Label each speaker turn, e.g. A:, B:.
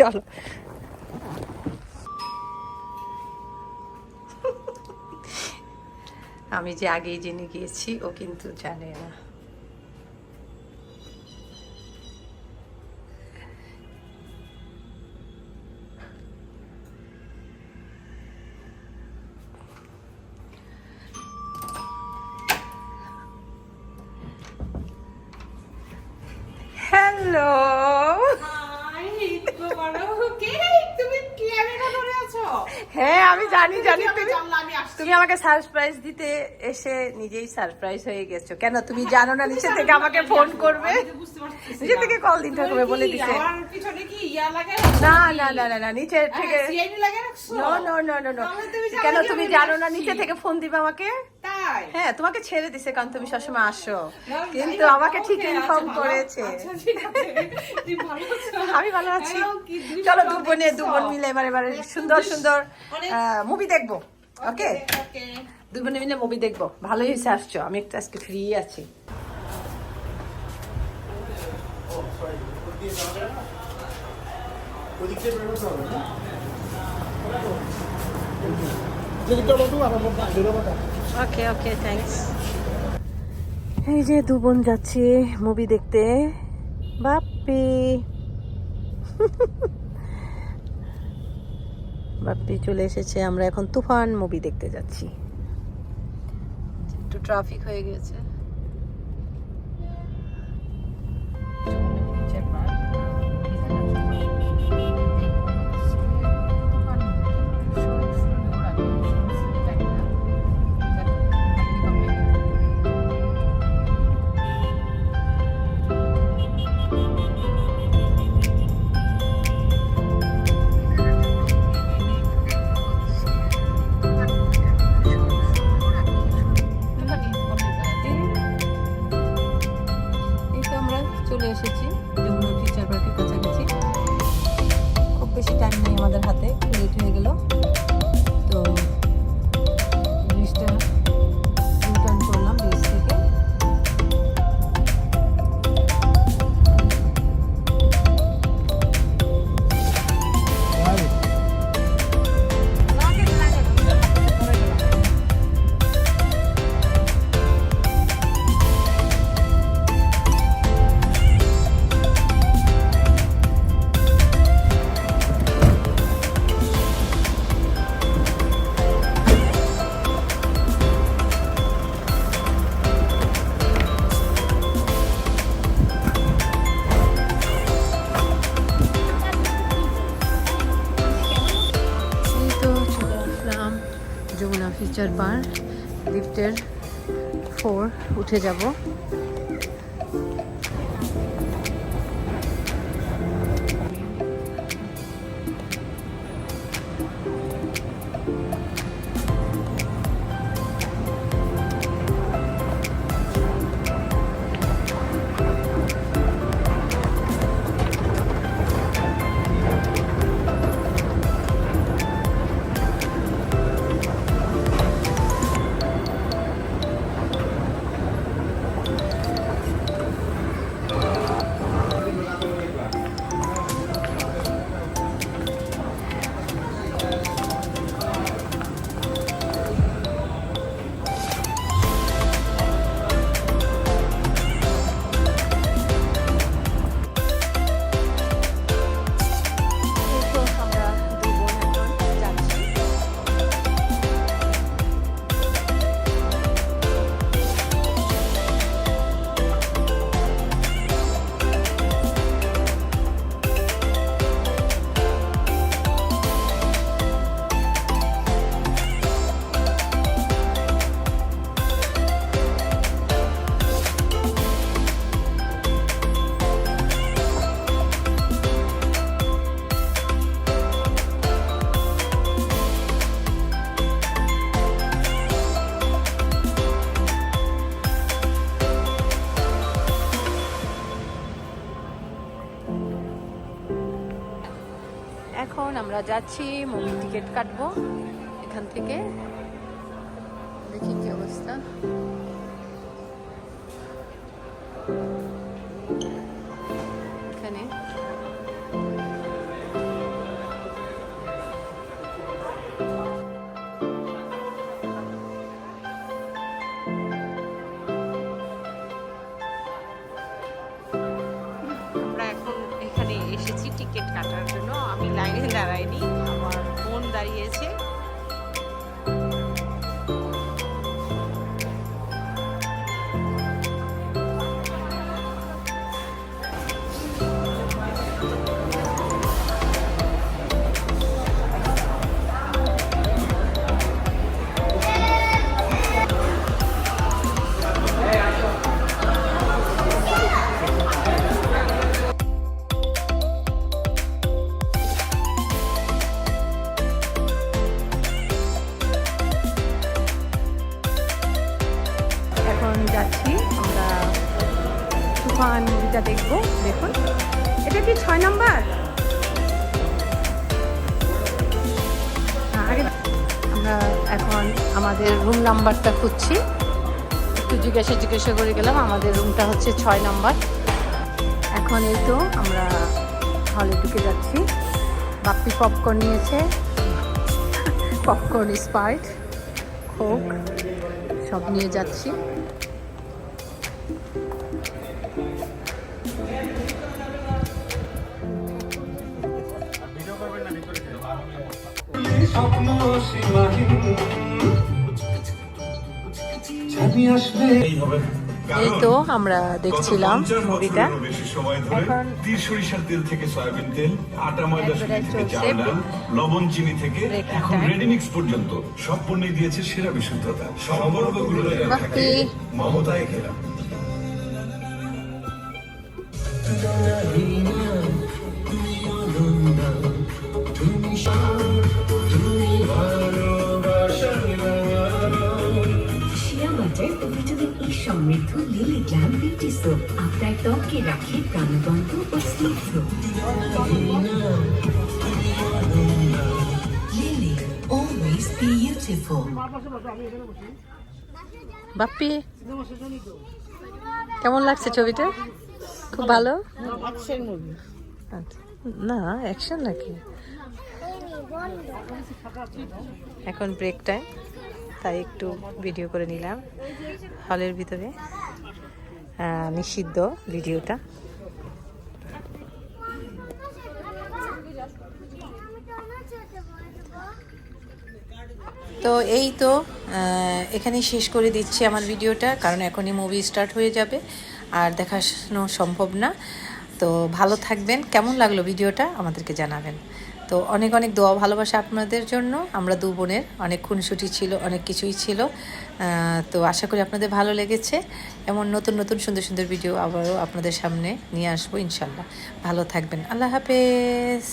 A: চলো। আমি যে আগেই জেনে গিয়েছি ও কিন্তু জানে না। আমি জানি জানি তুমি তুমি আমাকে সারপ্রাইজ দিতে এসে নিজেই সারপ্রাইজ হয়ে গেছো। কেন? তুমি জানো না নিচে থেকে আমাকে ফোন করবে? নিচে থেকে কল দিন থাকবে বলে দিছে। না না না না না নিচে থেকে no no no no no কেন? তুমি জানো না নিচে থেকে ফোন দিবে আমাকে? হ্যাঁ তোমাকে ছেড়ে দিছে কারণ তুমি সবসময় আসো। কিন্তু আমাকে ঠিক ইনফর্ম করেছে। আমি ভালো আছি। চলো দু বোনে দু বোন মিলে এবার এবারে সুন্দর সুন্দর মুভি দেখব। ওকে দুই বোনে মিলে মুভি দেখব। ভালোই হয়েছে আসছো। আমি একটু আজকে ফ্রি আছি। ওকে ওকে থ্যাঙ্কস এই যে দু বোন যাচ্ছি মুভি দেখতে। বাপ্পি। বাপ্পি চলে এসেছে আমরা এখন তুফান মুভি দেখতে যাচ্ছি। একটু ট্রাফিক হয়ে গেছে। ফিচার পার্ক লিফটের ফোর উঠে যাব। আমরা যাচ্ছি, মুভি টিকিট কাটবো এখান থেকে। দেখি কি অবস্থা। এখানে। আমরা এখন এখানে এসেছি টিকিট কাটার জন্য। লাইনে দাঁড়ায়নি আমার বোন দাঁড়িয়েছে আমরা এখন আমাদের রুম নাম্বারটা খুঁজছি। একটু জিজ্ঞাসা জিজ্ঞাসা করে গেলাম, আমাদের রুমটা হচ্ছে ছয় নাম্বার। এখন এই তো আমরা হলে ঢুকে যাচ্ছি। বাপ্পি পপকর্ন নিয়েছে। পপকর্ন স্পাইট কোক সব নিয়ে যাচ্ছি। এই তো আমরা দেখছিলাম মুভিটা
B: সরিষার তেল থেকে সয়াবিন তেল আটা ময়দা থেকে চাল লবণ চিনি থেকে এখন পর্যন্ত সব পণ্যে দিয়েছে সেরা বিশুদ্ধতা সম্পর্কগুলো থাকে। মমতায় ঘেরা
C: ভিটামিন সমৃদ্ধ লিলি গ্ল্যাম বিউটি সোপ আপনার ত্বককে রাখে প্রাণবন্ত ও স্নিগ্ধ। লিলি অলওয়েজ বিউটিফুল
A: বাপ্পি, কেমন লাগছে ছবিটা? খুব ভালো। না অ্যাকশন নাকি? এখন ব্রেক টাইম তাই একটু ভিডিও করে নিলাম। হলের ভিতরে নিষিদ্ধ ভিডিওটা। তো এই তো এখানেই শেষ করে দিচ্ছি আমার ভিডিওটা, কারণ এখনই মুভি স্টার্ট হয়ে যাবে, আর দেখানো সম্ভব না। তো ভালো থাকবেন, কেমন লাগল ভিডিওটা আমাদেরকে জানাবেন। তো অনেক অনেক দোয়া ভালোবাসা আপনাদের জন্য। আমরা দু বোনের অনেক খুনসুটি ছিল, অনেক কিছুই ছিল। তো আশা করি আপনাদের ভালো লেগেছে। এমন নতুন নতুন সুন্দর সুন্দর ভিডিও আবারও আপনাদের সামনে নিয়ে আসব ইনশাল্লাহ। ভালো থাকবেন। আল্লাহ হাফেজ।